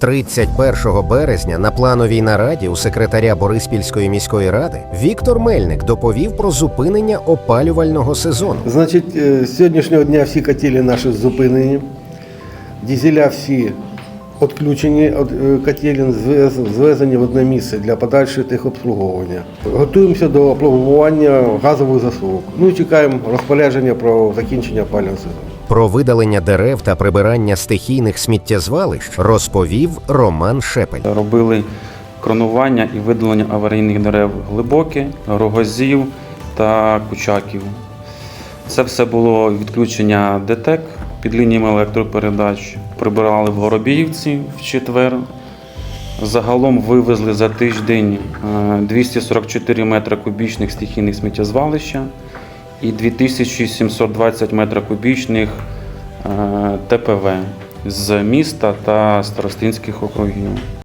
31 березня на плановій нараді у секретаря Бориспільської міської ради Віктор Мельник доповів про зупинення опалювального сезону. Значить, е, з сьогоднішнього дня всі котелі наші зупинені, дізеля всі відключені від котелень, звезені в одне місце для подальшого їх обслуговування. Готуємося до опломбування газових засувок. Ну і чекаємо розпорядження про закінчення опалювального сезону. Про видалення дерев та прибирання стихійних сміттєзвалищ розповів Роман Шепель. Робили кронування і видалення аварійних дерев глибокі, рогозів та кучаків. Це все було відключення ДТЕК під лініями електропередач. Прибирали в Горобіївці в четвер. Загалом вивезли за тиждень е, 244 метри кубічних стихійних сміттєзвалища і 2720 метрів кубічних е, ТПВ з міста та старостинських округів.